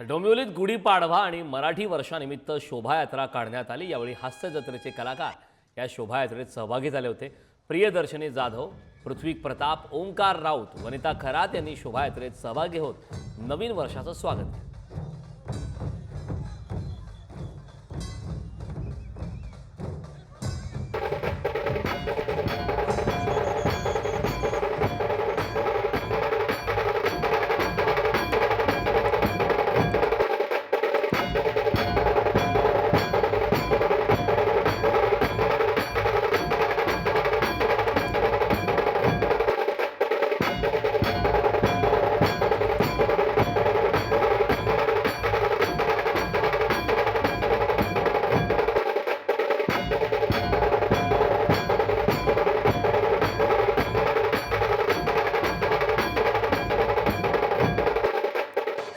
डोंबिवलीत गुढीपाडवा आणि मराठी वर्षानिमित्त शोभायात्रा काढण्यात आली. यावेळी हास्य जत्रेचे कलाकार या शोभायात्रेत सहभागी झाले होते. प्रियदर्शनी जाधव पृथ्वी प्रताप ओंकार राऊत वनिता खरात यांनी शोभायात्रेत सहभागी होत नवीन वर्षाचं स्वागत केलं.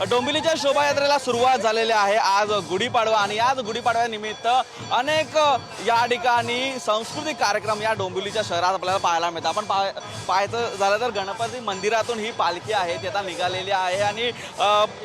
डोंबिवलीच्या शोभायात्रेला सुरुवात झालेली आहे. आज गुढीपाडवा आणि आज गुढीपाडव्यानिमित्त अनेक या ठिकाणी सांस्कृतिक कार्यक्रम या डोंबिवलीच्या शहरात आपल्याला पाहायला मिळतात. आपण पाय पाहायचं झालं तर गणपती मंदिरातून ही पालखी आहे ती आता निघालेली आहे आणि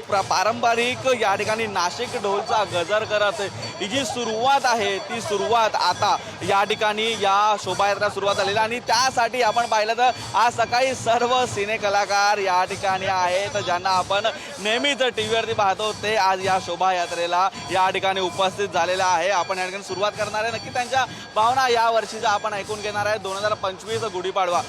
प्र- पारंपरिक या ठिकाणी नाशिक ढोलचा गजर करत ही जी सुरुवात आहे ती सुरुवात आता या ठिकाणी या शोभायात्रा सुरुवात झालेली आणि त्यासाठी आपण पाहिलं तर आज सकाळी सर्व सिने कलाकार या ठिकाणी आहेत ज्यांना आपण नेहमी नेहमीच टी व्हीवरती पाहतो ते आज या शोभायात्रेला या ठिकाणी उपस्थित झालेला आहे. आपण या ठिकाणी सुरुवात करणार आहे. नक्की त्यांच्या भावना या वर्षीचा आपण ऐकून घेणार आहे. दोन हजार पंचवीस गुढीपाडवा.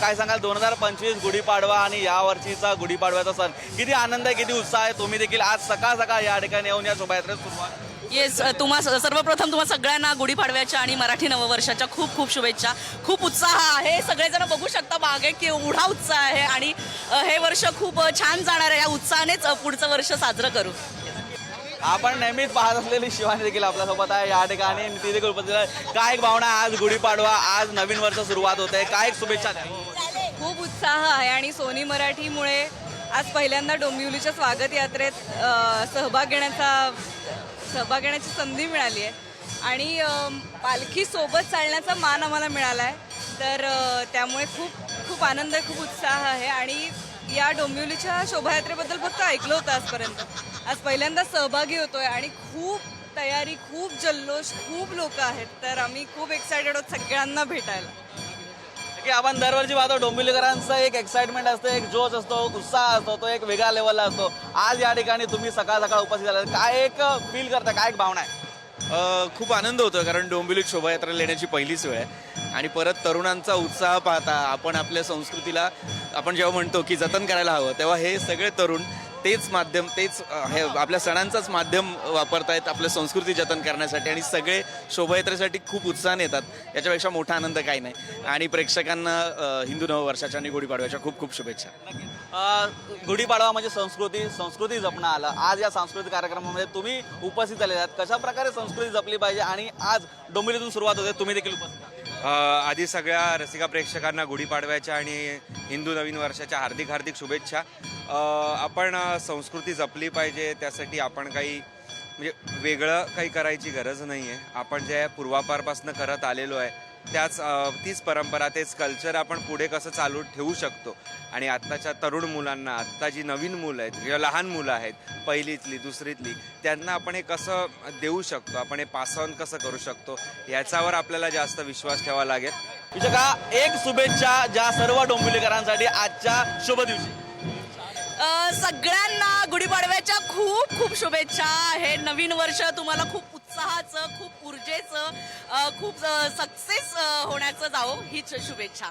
काय सांगाल? दोन हजार पंचवीस गुढीपाडवा आणि या वर्षीचा गुढीपाडव्याचा सण. किती आनंद आहे किती उत्साह आहे. तुम्ही देखील आज सकाळ सकाळ या ठिकाणी येऊन या शोभायात्रेत सुरुवात येस तुम्हा सर्वप्रथम तुम्हा सगळ्यांना गुढीपाडव्याच्या आणि मराठी नववर्षाच्या खूप खूप शुभेच्छा. खूप उत्साह आहे. सगळेजण बघू शकता मागे की एवढा उत्साह आहे आणि हे वर्ष खूप छान जाणार आहे. या उत्साहानेच पुढचं वर्ष साजरं करू. आपण नेहमीच पाहत असलेली शिवानी देखील आपल्यासोबत आहे. या ठिकाणी ती देखील उपस्थित आहे. काय एक भावना आहे? आज गुढीपाडवा आज नवीन वर्ष सुरुवात होते. काय एक शुभेच्छा खूप उत्साह आहे आणि सोनी मराठीमुळे आज पहिल्यांदा डोंबिवलीच्या स्वागत यात्रेत सहभाग घेण्याचा सहभाग घेण्याची संधी मिळाली आहे. आणि पालखीसोबत चालण्याचा मान आम्हाला मिळाला आहे तर त्यामुळे खूप खूप आनंद आहे खूप उत्साह आहे. आणि या डोंबिवलीच्या शोभायात्रेबद्दल फक्त ऐकलं होतं आजपर्यंत. आज पहिल्यांदा सहभागी होतो आहे आणि खूप तयारी खूप जल्लोष खूप लोक आहेत. तर आम्ही खूप एक्सायटेड आहोत सगळ्यांना भेटायला. की आपण दरवर्षी पाहतो डोंबिवलीकरांचा एक एक्साइटमेंट असतं एक जोश असतो उत्साह असतो तो एक वेगळा लेवलला असतो. आज या ठिकाणी तुम्ही सकाळ सकाळ उपस्थित झाला काय एक फील करता काय एक भावना आहे? अ, खूप आनंद होतो कारण डोंबिवलीत शोभायात्रा लेण्याची पहिलीच वेळ आहे. आणि परत तरुणांचा उत्साह पाहता आपण आपल्या संस्कृतीला आपण जेव्हा म्हणतो की जतन करायला हवं तेव्हा हे सगळे तरुण तेच माध्यम तेच हे आपल्या सणांचंच माध्यम वापरतायत आपल्या संस्कृती जतन करण्यासाठी आणि सगळे शोभायात्रेसाठी खूप उत्साहाने येतात. याच्यापेक्षा मोठा आनंद काही नाही. आणि प्रेक्षकांना हिंदू नववर्षाच्या आणि गुढीपाडव्याच्या खूप खूप शुभेच्छा. गुढीपाडवा म्हणजे संस्कृती संस्कृती जपणं आलं. आज या सांस्कृतिक कार्यक्रमामध्ये तुम्ही उपस्थित झालेले आहात. कशा प्रकारे संस्कृती जपली पाहिजे आणि आज डोंबिवलीतून सुरुवात होते तुम्ही देखील उपस्थित आधी सगळ्या रसिका प्रेक्षकांना गुढीपाडव्याच्या आणि हिंदू नवीन वर्षाच्या हार्दिक हार्दिक शुभेच्छा. आपण संस्कृती जपली पाहिजे त्यासाठी आपण काही म्हणजे वेगळं काही करायची गरज नाही आहे आपण जे पूर्वापारपासून करत आलेलो आहे त्याच तीच परंपरा तेच कल्चर आपण पुढे कसं चालू ठेवू शकतो. आणि आत्ताच्या तरुण मुलांना आत्ता जी नवीन मुलं आहेत किंवा लहान मुलं आहेत पहिलीतली दुसरीतली त्यांना आपण हे कसं देऊ शकतो? आपण हे पास ऑन कसं करू शकतो? याच्यावर आपल्याला जास्त विश्वास ठेवावा लागेल. का एक शुभेच्छा ज्या सर्व डोंबिवलीकरांसाठी आजच्या शुभ दिवशी. सगळ्यांना गुढीपाडव्याच्या खूप खूप शुभेच्छा. हे नवीन वर्ष तुम्हाला खूप उत्साहाचं खूप ऊर्जेचं खूप सक्सेस होण्याचं जावं. हीच शुभेच्छा.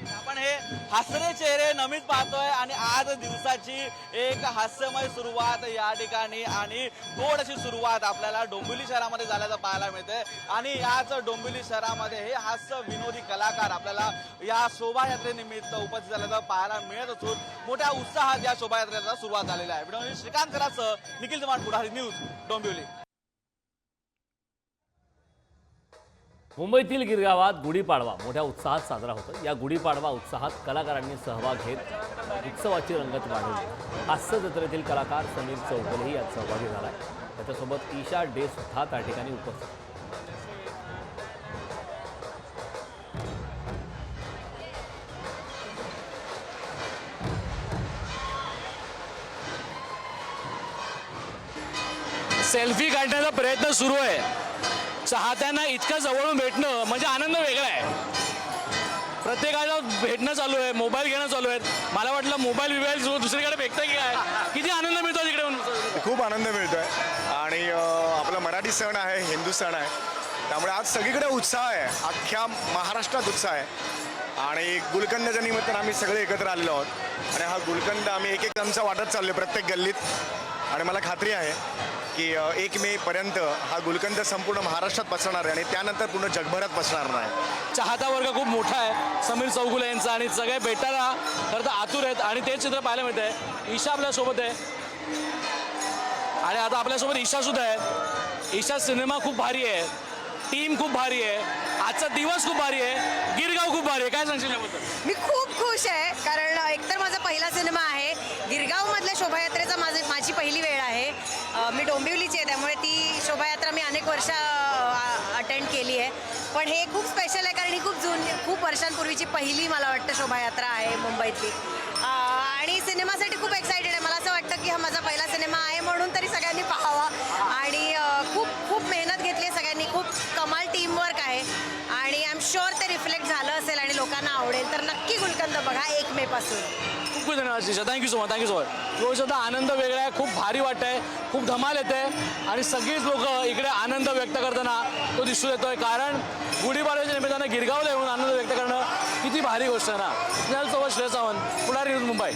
आपण हे हसरे चेहरे नमीत पाहतोय आणि आज दिवसाची एक हास्यमय सुरुवात या ठिकाणी आणि गोड अशी सुरुवात आपल्याला डोंबिवली शहरामध्ये झाल्याचं पाहायला मिळते आणि याच डोंबिवली शहरामध्ये हे हास्य विनोदी कलाकार आपल्याला या शोभायात्रेनिमित्त उपस्थित झाल्याचं पाहायला मिळत असून मोठ्या उत्साहात या शोभायात्रेचा सुरुवात झालेला आहे. श्रीकांत करासह निखिल चव्हाण पुढारी न्यूज डोंबिवली. मुंबईतील गिरगावात गुढीपाडवा मोठ्या उत्साहात साजरा होतो. या गुढीपाडवा उत्साहात कलाकारांनी सहभाग घेत उत्सवाची रंगत वाढवली. हास्य जत्रेतील कलाकार समीर चौगलेही यात सहभागी झालाय. त्याच्यासोबत ईशा डे सुद्धा त्या ठिकाणी उपस्थित सेल्फी काढण्याचा प्रयत्न सुरू आहे. चाहत्यांना इतकं जवळून भेटणं म्हणजे आनंद वेगळा आहे. प्रत्येकाला भेटणं चालू आहे मोबाईल घेणं चालू आहे मला वाटलं मोबाईल बिबाईल दुसरीकडे भेटतं की काय? किती आनंद मिळतो तिकडे खूप आनंद मिळतोय. आणि आपला मराठी सण आहे हिंदू सण आहे. त्यामुळे आज सगळीकडे उत्साह आहे. अख्ख्या महाराष्ट्रात उत्साह आहे. आणि गुलकंदाच्या निमित्तानं आम्ही सगळे एकत्र आलेलो आहोत. आणि हा गुलकंद आम्ही एक एक चमचा वाटत चाललो प्रत्येक गल्लीत. आणि मला खात्री आहे की एक मे पर्यंत हा गुलकंद संपूर्ण महाराष्ट्रात पसरणार आहे आणि त्यानंतर पूर्ण जगभरात पसरणार नाही. चाहता वर्ग खूप मोठा आहे. समीर चौगुले यांचा आणि सगळे भेटायला खरं तर आतुर आहेत आणि ते चित्र पाहायला मिळत आहे ईशा आपल्यासोबत आहे. आणि आता आपल्यासोबत ईशा सुद्धा आहे. ईशा सिनेमा खूप भारी आहे. टीम खूप भारी आहे. आजचा दिवस खूप भारी आहे. गिरगाव खूप भारी आहे. काय सांगशील याबद्दल? मी खूप खुश आहे. कारण एकतर माझा पहिला सिनेमा आहे. गिरगावमधल्या शोभायात्रेचा माझी माझी पहिली वेळ मी डोंबिवलीची आहे त्यामुळे ती शोभायात्रा मी अनेक वर्ष अटेंड केली आहे. पण हे खूप स्पेशल आहे कारण ही खूप जुन खूप वर्षांपूर्वीची पहिली मला वाटतं शोभायात्रा आहे मुंबईतली. आणि सिनेमासाठी खूप एक्सायटेड आहे. मला असं वाटतं की हा माझा पहिला सिनेमा आहे म्हणून तरी सगळ्यांनी पाहावा. आणि खूप खूप मेहनत घेतली आहे सगळ्यांनी. खूप कमाल टीमवर्क आहे. आणि आय एम शुअर ते रिफ्लेक्ट झालं असेल आणि लोक आवडेल तर नक्की गुलकंद बघा एक मे पासून खूप खूप धन्यवाद शीशा thank you so much thank you so much रोज आनंद वेगळा आहे खूप भारी वाटत आहे खूप धमाल येते आणि सगळीच लोक इकडे आनंद व्यक्त करताना तो दिसून येतोय. कारण गुढीपाडव्याच्या निमित्तानं गिरगावला येऊन आनंद व्यक्त करणं किती भारी गोष्ट आहे ना. स्नेहल सोबत श्रेय सावंत पुढारी न्यूज मुंबई.